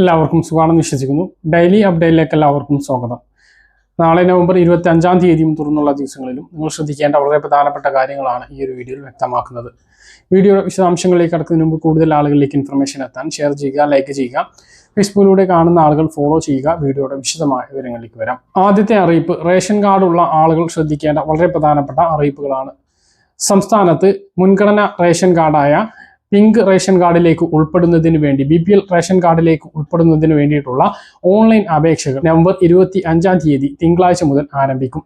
എല്ലാവർക്കും സുഖമാണെന്ന് വിശ്വസിക്കുന്നു. ഡെയിലി അപ്ഡേറ്റിലേക്ക് എല്ലാവർക്കും സ്വാഗതം. നാളെ നവംബർ ഇരുപത്തി അഞ്ചാം തീയതിയും തുറന്നുള്ള ദിവസങ്ങളിലും നിങ്ങൾ ശ്രദ്ധിക്കേണ്ട വളരെ പ്രധാനപ്പെട്ട കാര്യങ്ങളാണ് ഈ ഒരു വീഡിയോയിൽ വ്യക്തമാക്കുന്നത്. വീഡിയോ വിശദാംശങ്ങളിലേക്ക് കടക്കുന്നതിന് മുമ്പ് കൂടുതൽ ആളുകളിലേക്ക് ഇൻഫർമേഷൻ എത്താൻ ഷെയർ ചെയ്യുക ലൈക്ക് ചെയ്യുക. ഫേസ്ബുക്കിലൂടെ കാണുന്ന ആളുകൾ ഫോളോ ചെയ്യുക. വീഡിയോയുടെ വിശദമായ വിവരങ്ങളിലേക്ക് വരാം. ആദ്യത്തെ അറിയിപ്പ് റേഷൻ കാർഡുള്ള ആളുകൾ ശ്രദ്ധിക്കേണ്ട വളരെ പ്രധാനപ്പെട്ട അറിയിപ്പുകളാണ്. സംസ്ഥാനത്ത് മുൻഗണന റേഷൻ കാർഡായ പിങ്ക് റേഷൻ കാർഡിലേക്ക് ഉൾപ്പെടുന്നതിന് വേണ്ടി ബി പി എൽ റേഷൻ കാർഡിലേക്ക് ഉൾപ്പെടുന്നതിന് വേണ്ടിയിട്ടുള്ള ഓൺലൈൻ അപേക്ഷകൾ നവംബർ ഇരുപത്തി അഞ്ചാം തീയതി തിങ്കളാഴ്ച മുതൽ ആരംഭിക്കും.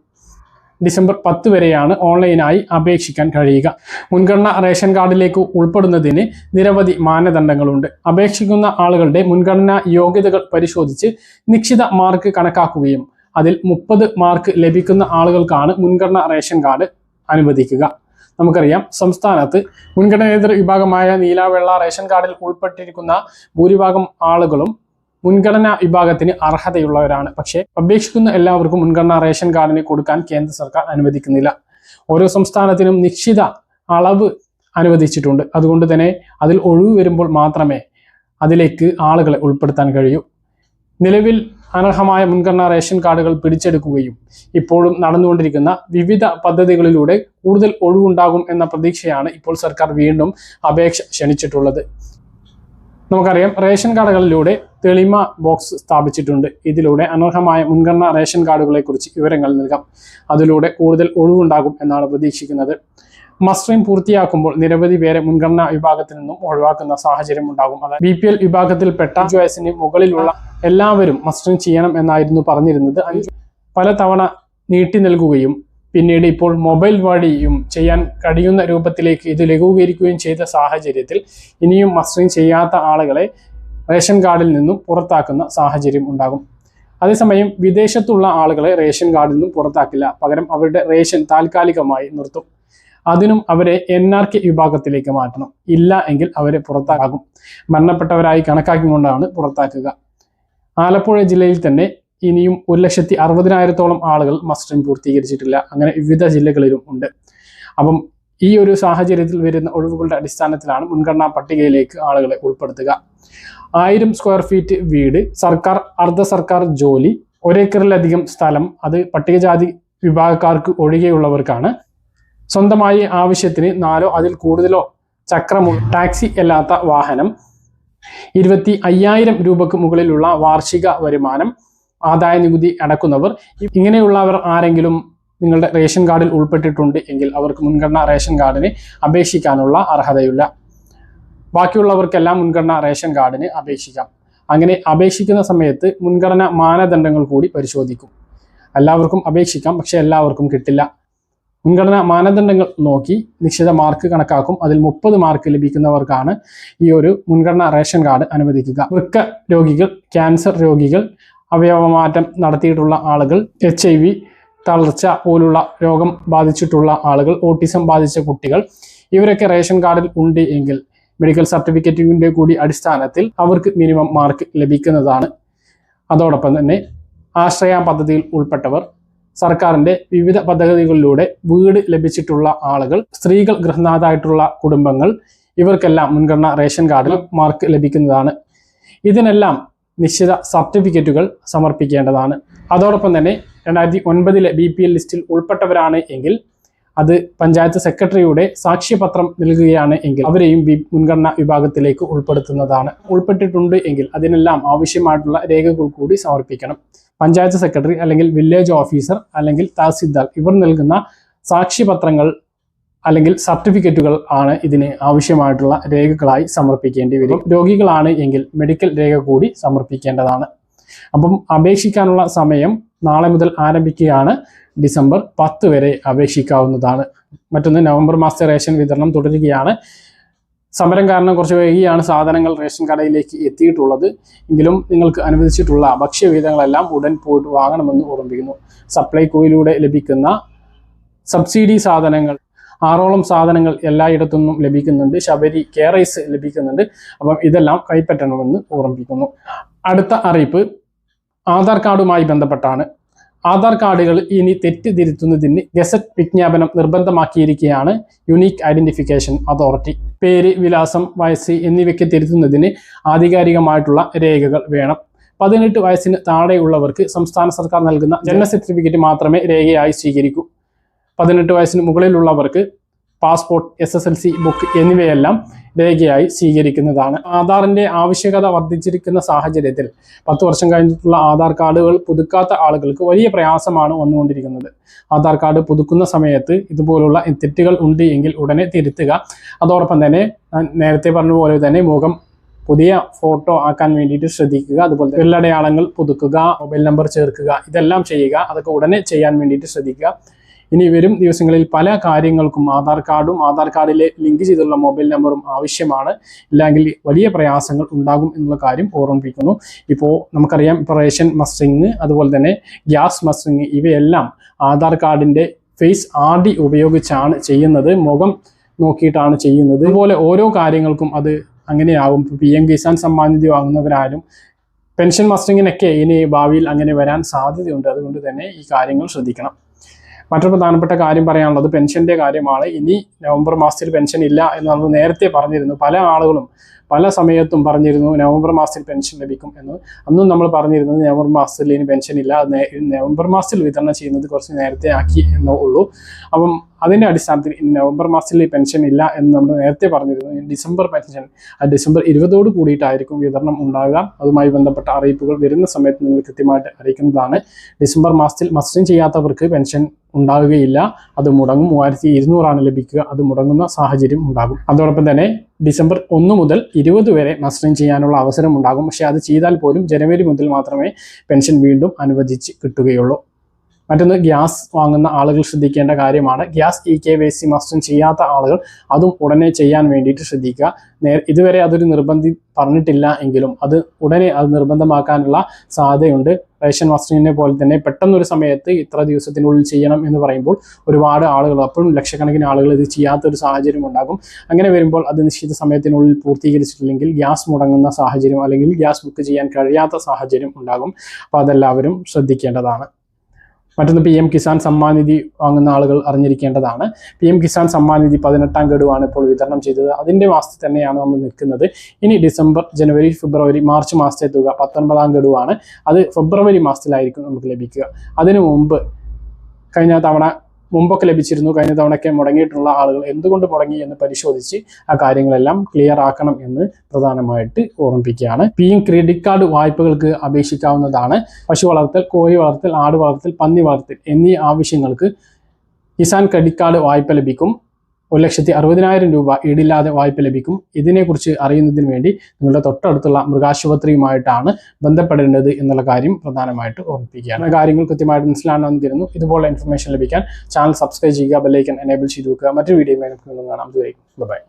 ഡിസംബർ പത്ത് വരെയാണ് ഓൺലൈനായി അപേക്ഷിക്കാൻ കഴിയുക. മുൻഗണന റേഷൻ കാർഡിലേക്ക് ഉൾപ്പെടുന്നതിന് നിരവധി മാനദണ്ഡങ്ങളുണ്ട്. അപേക്ഷിക്കുന്ന ആളുകളുടെ മുൻഗണനാ യോഗ്യതകൾ പരിശോധിച്ച് നിശ്ചിത മാർക്ക് കണക്കാക്കുകയും അതിൽ മുപ്പത് മാർക്ക് ലഭിക്കുന്ന ആളുകൾക്കാണ് മുൻഗണന റേഷൻ കാർഡ് അനുവദിക്കുക. നമുക്കറിയാം. സംസ്ഥാനത്ത് മുൻഗണനേതര വിഭാഗമായ നീല വെള്ള റേഷൻ കാർഡിൽ ഉൾപ്പെട്ടിരിക്കുന്ന ഭൂരിഭാഗം ആളുകളും മുൻഗണനാ വിഭാഗത്തിന് അർഹതയുള്ളവരാണ്. പക്ഷേ അപേക്ഷിക്കുന്ന എല്ലാവർക്കും മുൻഗണനാ റേഷൻ കാർഡിന് കൊടുക്കാൻ കേന്ദ്ര സർക്കാർ അനുവദിക്കുന്നില്ല. ഓരോ സംസ്ഥാനത്തിനും നിശ്ചിത അളവ് അനുവദിച്ചിട്ടുണ്ട്. അതുകൊണ്ട് തന്നെ അതിൽ ഒഴിവ് വരുമ്പോൾ മാത്രമേ അതിലേക്ക് ആളുകളെ ഉൾപ്പെടുത്താൻ കഴിയൂ. നിലവിൽ അനർഹമായ മുൻഗണനാ റേഷൻ കാർഡുകൾ പിടിച്ചെടുക്കുകയും ഇപ്പോഴും നടന്നുകൊണ്ടിരിക്കുന്ന വിവിധ പദ്ധതികളിലൂടെ കൂടുതൽ ഒഴിവുണ്ടാകും എന്ന പ്രതീക്ഷയാണ് ഇപ്പോൾ സർക്കാർ വീണ്ടും അപേക്ഷ ക്ഷണിച്ചിട്ടുള്ളത്. നമുക്കറിയാം റേഷൻ കാർഡുകളിലൂടെ തെളിമ ബോക്സ് സ്ഥാപിച്ചിട്ടുണ്ട്. ഇതിലൂടെ അനർഹമായ മുൻഗണനാ റേഷൻ കാർഡുകളെക്കുറിച്ച് വിവരങ്ങൾ നൽകാം. അതിലൂടെ കൂടുതൽ ഒഴിവുണ്ടാകും എന്നാണ് പ്രതീക്ഷിക്കുന്നത്. മസ്റ്ററിംഗ് പൂർത്തിയാക്കുമ്പോൾ നിരവധി പേരെ മുൻഗണനാ വിഭാഗത്തിൽ നിന്നും ഒഴിവാക്കുന്ന സാഹചര്യം ഉണ്ടാകും. അതായത് ബി പി എൽ വിഭാഗത്തിൽപ്പെട്ട അഞ്ചു വയസ്സിന് മുകളിലുള്ള എല്ലാവരും മസ്റ്ററിംഗ് ചെയ്യണം എന്നായിരുന്നു പറഞ്ഞിരുന്നത്. അഞ്ച് പലതവണ നീട്ടി നൽകുകയും പിന്നീട് ഇപ്പോൾ മൊബൈൽ വഴിയും ചെയ്യാൻ കഴിയുന്ന രൂപത്തിലേക്ക് ഇത് ലഘൂകരിക്കുകയും ചെയ്ത സാഹചര്യത്തിൽ ഇനിയും മസ്റ്ററിംഗ് ചെയ്യാത്ത ആളുകളെ റേഷൻ കാർഡിൽ നിന്നും പുറത്താക്കുന്ന സാഹചര്യം ഉണ്ടാകും. അതേസമയം വിദേശത്തുള്ള ആളുകളെ റേഷൻ കാർഡിൽ നിന്നും പുറത്താക്കില്ല. പകരം അവരുടെ റേഷൻ താൽക്കാലികമായി നിർത്തും. അതിനും അവരെ എൻ ആർ കെ വിഭാഗത്തിലേക്ക് മാറ്റണം. ഇല്ല എങ്കിൽ അവരെ പുറത്താക്കും. മരണപ്പെട്ടവരായി കണക്കാക്കിക്കൊണ്ടാണ് പുറത്താക്കുക. ആലപ്പുഴ ജില്ലയിൽ തന്നെ ഇനിയും ഒരു ലക്ഷത്തി അറുപതിനായിരത്തോളം ആളുകൾ മസ്റ്ററിംഗ് പൂർത്തീകരിച്ചിട്ടില്ല. അങ്ങനെ വിവിധ ജില്ലകളിലും ഉണ്ട്. അപ്പം ഈ ഒരു സാഹചര്യത്തിൽ വരുന്ന ഒഴിവുകളുടെ അടിസ്ഥാനത്തിലാണ് മുൻഗണനാ പട്ടികയിലേക്ക് ആളുകളെ ഉൾപ്പെടുത്തുക. ആയിരം സ്ക്വയർ ഫീറ്റ് വീട് സർക്കാർ അർദ്ധ സർക്കാർ ജോലി ഒരേക്കറിലധികം സ്ഥലം അത് പട്ടികജാതി വിഭാഗക്കാർക്ക് ഒഴികെയുള്ളവർക്കാണ് സ്വന്തമായി ആവശ്യത്തിന് നാലോ അതിൽ കൂടുതലോ ചക്രമുള്ള ടാക്സി അല്ലാത്ത വാഹനം ഇരുപത്തി അയ്യായിരം രൂപക്ക് മുകളിലുള്ള വാർഷിക വരുമാനം ആദായ നികുതി അടക്കുന്നവർ ഇങ്ങനെയുള്ളവർ ആരെങ്കിലും നിങ്ങളുടെ റേഷൻ കാർഡിൽ ഉൾപ്പെട്ടിട്ടുണ്ട് എങ്കിൽ അവർക്ക് മുൻഗണന റേഷൻ കാർഡിന് അപേക്ഷിക്കാനുള്ള അർഹതയില്ല. ബാക്കിയുള്ളവർക്കെല്ലാം മുൻഗണന റേഷൻ കാർഡിന് അപേക്ഷിക്കാം. അങ്ങനെ അപേക്ഷിക്കുന്ന സമയത്ത് മുൻഗണന മാനദണ്ഡങ്ങൾ കൂടി പരിശോധിക്കും. എല്ലാവർക്കും അപേക്ഷിക്കാം പക്ഷെ എല്ലാവർക്കും കിട്ടില്ല. മുൻഗണന മാനദണ്ഡങ്ങൾ നോക്കി നിശ്ചിത മാർക്ക് കണക്കാക്കും. അതിൽ മുപ്പത് മാർക്ക് ലഭിക്കുന്നവർക്കാണ് ഈ ഒരു മുൻഗണന റേഷൻ കാർഡ് അനുവദിക്കുക. വൃക്ക രോഗികൾ ക്യാൻസർ രോഗികൾ അവയവമാറ്റം നടത്തിയിട്ടുള്ള ആളുകൾ എച്ച് ഐ വി തളർച്ച പോലുള്ള രോഗം ബാധിച്ചിട്ടുള്ള ആളുകൾ ഓട്ടിസം ബാധിച്ച കുട്ടികൾ ഇവരൊക്കെ റേഷൻ കാർഡിൽ ഉണ്ട് എങ്കിൽ മെഡിക്കൽ സർട്ടിഫിക്കറ്റിന്റെ കൂടി അടിസ്ഥാനത്തിൽ അവർക്ക് മിനിമം മാർക്ക് ലഭിക്കുന്നതാണ്. അതോടൊപ്പം തന്നെ ആശ്രയ പദ്ധതിയിൽ ഉൾപ്പെട്ടവർ സർക്കാരിന്റെ വിവിധ പദ്ധതികളിലൂടെ വീട് ലഭിച്ചിട്ടുള്ള ആളുകൾ സ്ത്രീകൾ ഗൃഹനാഥായിട്ടുള്ള കുടുംബങ്ങൾ ഇവർക്കെല്ലാം മുൻഗണന റേഷൻ കാർഡിൽ മാർക്ക് ലഭിക്കുന്നതാണ്. ഇതിനെല്ലാം നിശ്ചിത സർട്ടിഫിക്കറ്റുകൾ സമർപ്പിക്കേണ്ടതാണ്. അതോടൊപ്പം തന്നെ രണ്ടായിരത്തി ഒൻപതിലെ ബി പി എൽ ലിസ്റ്റിൽ ഉൾപ്പെട്ടവരാണ് എങ്കിൽ അത് പഞ്ചായത്ത് സെക്രട്ടറിയുടെ സാക്ഷ്യപത്രം നൽകുകയാണ് എങ്കിൽ അവരെയും മുൻഗണനാ വിഭാഗത്തിലേക്ക് ഉൾപ്പെടുത്തുന്നതാണ്. ഉൾപ്പെട്ടിട്ടുണ്ട് എങ്കിൽ അതിനെല്ലാം ആവശ്യമായിട്ടുള്ള രേഖകൾ കൂടി സമർപ്പിക്കണം. പഞ്ചായത്ത് സെക്രട്ടറി അല്ലെങ്കിൽ വില്ലേജ് ഓഫീസർ അല്ലെങ്കിൽ തഹസിൽദാർ ഇവർ നൽകുന്ന സാക്ഷിപത്രങ്ങൾ അല്ലെങ്കിൽ സർട്ടിഫിക്കറ്റുകൾ ആണ് ഇതിന് ആവശ്യമായിട്ടുള്ള രേഖകളായി സമർപ്പിക്കേണ്ടി വരും. രോഗികളാണ് എങ്കിൽ മെഡിക്കൽ രേഖ കൂടി സമർപ്പിക്കേണ്ടതാണ്. അപ്പം അപേക്ഷിക്കാനുള്ള സമയം നാളെ മുതൽ ആരംഭിക്കുകയാണ്. ഡിസംബർ പത്ത് വരെ അപേക്ഷിക്കാവുന്നതാണ്. മറ്റൊന്ന് നവംബർ മാസത്തെ റേഷൻ വിതരണം തുടരുകയാണ്. സമരം കാരണം കുറച്ച് വൈകിയാണ് സാധനങ്ങൾ റേഷൻ കടയിലേക്ക് എത്തിയിട്ടുള്ളത്. എങ്കിലും നിങ്ങൾക്ക് അനുവദിച്ചിട്ടുള്ള ഭക്ഷ്യവിഹിതങ്ങളെല്ലാം ഉടൻ പോയിട്ട് വാങ്ങണമെന്ന് ഓർമ്മിപ്പിക്കുന്നു. സപ്ലൈകോയിലൂടെ ലഭിക്കുന്ന സബ്സിഡി സാധനങ്ങൾ ആറോളം സാധനങ്ങൾ എല്ലായിടത്തുനിന്നും ലഭിക്കുന്നുണ്ട്. ശബരി കെയറൈസ് ലഭിക്കുന്നുണ്ട്. അപ്പം ഇതെല്ലാം കൈപ്പറ്റണമെന്ന് ഓർമ്മിപ്പിക്കുന്നു. അടുത്ത അറിയിപ്പ് ആധാർ കാർഡുമായി ബന്ധപ്പെട്ടാണ്. ആധാർ കാർഡുകൾ ഇനി തെറ്റിദ്ധരുത്തുന്നതിന് ഗസറ്റ് വിജ്ഞാപനം നിർബന്ധമാക്കിയിരിക്കുകയാണ് യുണീക്ക് ഐഡന്റിഫിക്കേഷൻ അതോറിറ്റി. പേര് വിലാസം വയസ്സ് എന്നിവയ്ക്ക് തിരുത്തുന്നതിന് ആധികാരികമായിട്ടുള്ള രേഖകൾ വേണം. പതിനെട്ട് വയസ്സിന് താഴെയുള്ളവർക്ക് സംസ്ഥാന സർക്കാർ നൽകുന്ന ജനന സർട്ടിഫിക്കറ്റ് മാത്രമേ രേഖയായി സ്വീകരിക്കൂ. പതിനെട്ട് വയസ്സിന് മുകളിലുള്ളവർക്ക് passport S S L C book എന്നിവയെല്ലാം രേഖയായി സ്വീകരിക്കുന്നതാണ്. ആധാറിന്റെ ആവശ്യകത വർദ്ധിച്ചിരിക്കുന്ന സാഹചര്യത്തിൽ പത്ത് വർഷം കഴിഞ്ഞിട്ടുള്ള ആധാർ കാർഡുകൾ പുതുക്കാത്ത ആളുകൾക്ക് വലിയ പ്രയാസമാണ് വന്നുകൊണ്ടിരിക്കുന്നത്. ആധാർ കാർഡ് പുതുക്കുന്ന സമയത്ത് ഇതുപോലുള്ള തെറ്റുകൾ ഉണ്ട് എങ്കിൽ ഉടനെ തിരുത്തുക. അതോടൊപ്പം തന്നെ നേരത്തെ പറഞ്ഞ പോലെ തന്നെ മുഖം പുതിയ ഫോട്ടോ ആക്കാൻ വേണ്ടിയിട്ട് ശ്രദ്ധിക്കുക. അതുപോലെ വെള്ളടയാളങ്ങൾ പുതുക്കുക മൊബൈൽ നമ്പർ ചേർക്കുക ഇതെല്ലാം ചെയ്യുക. അതൊക്കെ ഉടനെ ചെയ്യാൻ വേണ്ടിയിട്ട് ശ്രദ്ധിക്കുക. ഇനി വരും ദിവസങ്ങളിൽ പല കാര്യങ്ങൾക്കും ആധാർ കാർഡും ആധാർ കാർഡിലെ ലിങ്ക് ചെയ്തുള്ള മൊബൈൽ നമ്പറും ആവശ്യമാണ്. ഇല്ലെങ്കിൽ വലിയ പ്രയാസങ്ങൾ ഉണ്ടാകും എന്നുള്ള കാര്യം ഓർമ്മിപ്പിക്കുന്നു. ഇപ്പോൾ നമുക്കറിയാം ഇപ്പോൾ റേഷൻ മസ്റ്റിങ് അതുപോലെ തന്നെ ഗ്യാസ് മസ്റ്റിങ് ഇവയെല്ലാം ആധാർ കാർഡിന്റെ ഫേസ് ആർ ഡി ഉപയോഗിച്ചാണ് ചെയ്യുന്നത്. മുഖം നോക്കിയിട്ടാണ് ചെയ്യുന്നത്. അതുപോലെ ഓരോ കാര്യങ്ങൾക്കും അത് അങ്ങനെയാകും. പി എം കിസാൻ സമ്മാൻ നിധി വാങ്ങുന്നവരാരും പെൻഷൻ മസ്റ്ററിങ്ങിനൊക്കെ ഇനി ഭാവിയിൽ അങ്ങനെ വരാൻ സാധ്യതയുണ്ട്. അതുകൊണ്ട് തന്നെ ഈ കാര്യങ്ങൾ ശ്രദ്ധിക്കണം. മറ്റൊരു പ്രധാനപ്പെട്ട കാര്യം പറയാനുള്ളത് പെൻഷന്റെ കാര്യമാണ്. ഇനി നവംബർ മാസത്തിൽ പെൻഷൻ ഇല്ല എന്ന് നമ്മൾ നേരത്തെ പറഞ്ഞിരുന്നു. പല ആളുകളും പല സമയത്തും പറഞ്ഞിരുന്നു നവംബർ മാസത്തിൽ പെൻഷൻ ലഭിക്കും എന്ന്. അന്നും നമ്മൾ പറഞ്ഞിരുന്നത് നവംബർ മാസത്തിൽ ഇനി പെൻഷൻ ഇല്ല. നവംബർ മാസത്തിൽ വിതരണം ചെയ്യുന്നത് കുറച്ച് നേരത്തെ ആക്കി എന്നേ ഉള്ളൂ. അപ്പം അതിന്റെ അടിസ്ഥാനത്തിൽ നവംബർ മാസത്തിൽ ഈ പെൻഷൻ ഇല്ല എന്ന് നമ്മൾ നേരത്തെ പറഞ്ഞിരുന്നു. ഡിസംബർ പെൻഷൻ ആ ഡിസംബർ ഇരുപതോട് കൂടിയിട്ടായിരിക്കും വിതരണം ഉണ്ടാകുക അതുമായി ബന്ധപ്പെട്ട അറിയിപ്പുകൾ വരുന്ന സമയത്ത് നിങ്ങൾ കൃത്യമായിട്ട് അറിയിക്കുന്നതാണ്. ഡിസംബർ മാസത്തിൽ മസ്റ്ററിങ് ചെയ്യാത്തവർക്ക് പെൻഷൻ ഉണ്ടാവുകയില്ല. അത് മുടങ്ങും. മൂവായിരത്തി ഇരുന്നൂറാണ് ലഭിക്കുക. അത് മുടങ്ങുന്ന സാഹചര്യം ഉണ്ടാകും. അതോടൊപ്പം തന്നെ ഡിസംബർ ഒന്ന് മുതൽ ഇരുപത് വരെ മസ്റ്ററിങ് ചെയ്യാനുള്ള അവസരം ഉണ്ടാകും. പക്ഷേ അത് ചെയ്താൽ പോലും ജനുവരി മുതൽ മാത്രമേ പെൻഷൻ വീണ്ടും അനുവദിച്ച് കിട്ടുകയുള്ളൂ. മറ്റൊന്ന് ഗ്യാസ് വാങ്ങുന്ന ആളുകൾ ശ്രദ്ധിക്കേണ്ട കാര്യമാണ്. Gas E K Y C മസ്റ്റും ചെയ്യാത്ത ആളുകൾ അതും ഉടനെ ചെയ്യാൻ വേണ്ടിയിട്ട് ശ്രദ്ധിക്കുക. നേ ഇതുവരെ അതൊരു നിർബന്ധി പറഞ്ഞിട്ടില്ല എങ്കിലും അത് ഉടനെ അത് നിർബന്ധമാക്കാനുള്ള സാധ്യതയുണ്ട്. റേഷൻ മസ്റ്ററിങ്ങിനെ പോലെ തന്നെ പെട്ടെന്നൊരു സമയത്ത് ഇത്ര ദിവസത്തിനുള്ളിൽ ചെയ്യണം എന്ന് പറയുമ്പോൾ ഒരുപാട് ആളുകൾ അപ്പോഴും ലക്ഷക്കണക്കിന് ആളുകൾ ഇത് ചെയ്യാത്ത ഒരു സാഹചര്യം ഉണ്ടാകും. അങ്ങനെ വരുമ്പോൾ അത് നിശ്ചിത സമയത്തിനുള്ളിൽ പൂർത്തീകരിച്ചിട്ടില്ലെങ്കിൽ ഗ്യാസ് മുടങ്ങുന്ന സാഹചര്യം അല്ലെങ്കിൽ ഗ്യാസ് ബുക്ക് ചെയ്യാൻ കഴിയാത്ത സാഹചര്യം ഉണ്ടാകും. അപ്പോൾ അതെല്ലാവരും ശ്രദ്ധിക്കേണ്ടതാണ്. മറ്റൊന്ന് പി എം കിസാൻ സമ്മാൻ നിധി വാങ്ങുന്ന ആളുകൾ അറിഞ്ഞിരിക്കേണ്ടതാണ്. പി എം കിസാൻ സമ്മാൻ നിധി പതിനെട്ടാം ഗഡുവാണ് ഇപ്പോൾ വിതരണം ചെയ്തത്. അതിന്റെ മാസത്തിൽ തന്നെയാണ് നമ്മൾ നിൽക്കുന്നത്. ഇനി ഡിസംബർ ജനുവരി ഫെബ്രുവരി മാർച്ച് മാസത്തെ തുക പത്തൊൻപതാം ഗഡുവാണ്. അത് ഫെബ്രുവരി മാസത്തിലായിരിക്കും നമുക്ക് ലഭിക്കുക. അതിനു മുമ്പ് കഴിഞ്ഞ തവണ മുമ്പൊക്കെ ലഭിച്ചിരുന്നു. കഴിഞ്ഞ തവണയൊക്കെ മുടങ്ങിയിട്ടുള്ള ആളുകൾ എന്തുകൊണ്ട് മുടങ്ങി എന്ന് പരിശോധിച്ച് ആ കാര്യങ്ങളെല്ലാം ക്ലിയർ ആക്കണം എന്ന് പ്രധാനമായിട്ട് ഓർമ്മിപ്പിക്കുകയാണ്. പി എം ക്രെഡിറ്റ് കാർഡ് വായ്പകൾക്ക് അപേക്ഷിക്കാവുന്നതാണ്. പശു വളർത്തൽ കോഴി വളർത്തൽ ആട് വളർത്തൽ പന്നി വളർത്തൽ എന്നീ ആവശ്യങ്ങൾക്ക് കിസാൻ ക്രെഡിറ്റ് കാർഡ് വായ്പ ലഭിക്കും. ഒരു ലക്ഷത്തി അറുപതിനായിരം രൂപ ഈടില്ലാതെ വായ്പ ലഭിക്കും. ഇതിനെക്കുറിച്ച് അറിയുന്നതിന് വേണ്ടി നിങ്ങളുടെ തൊട്ടടുത്തുള്ള മൃഗാശുപത്രിയുമായിട്ടാണ് ബന്ധപ്പെടേണ്ടത് എന്നുള്ള കാര്യം പ്രധാനമായിട്ട് ഓർമ്മിപ്പിക്കുകയാണ്. കാര്യങ്ങൾ കൃത്യമായിട്ട് മനസ്സിലാണെന്ന് തരുന്നു. ഇതുപോലെ ഇൻഫർമേഷൻ ലഭിക്കാൻ ചാനൽ സബ്സ്ക്രൈബ് ചെയ്യുക ബെല്ലൈക്കൻ എനേബിൾ ചെയ്ത് വെക്കുക. മറ്റൊരു വീഡിയോ നമുക്ക് കാണാം. ബൈ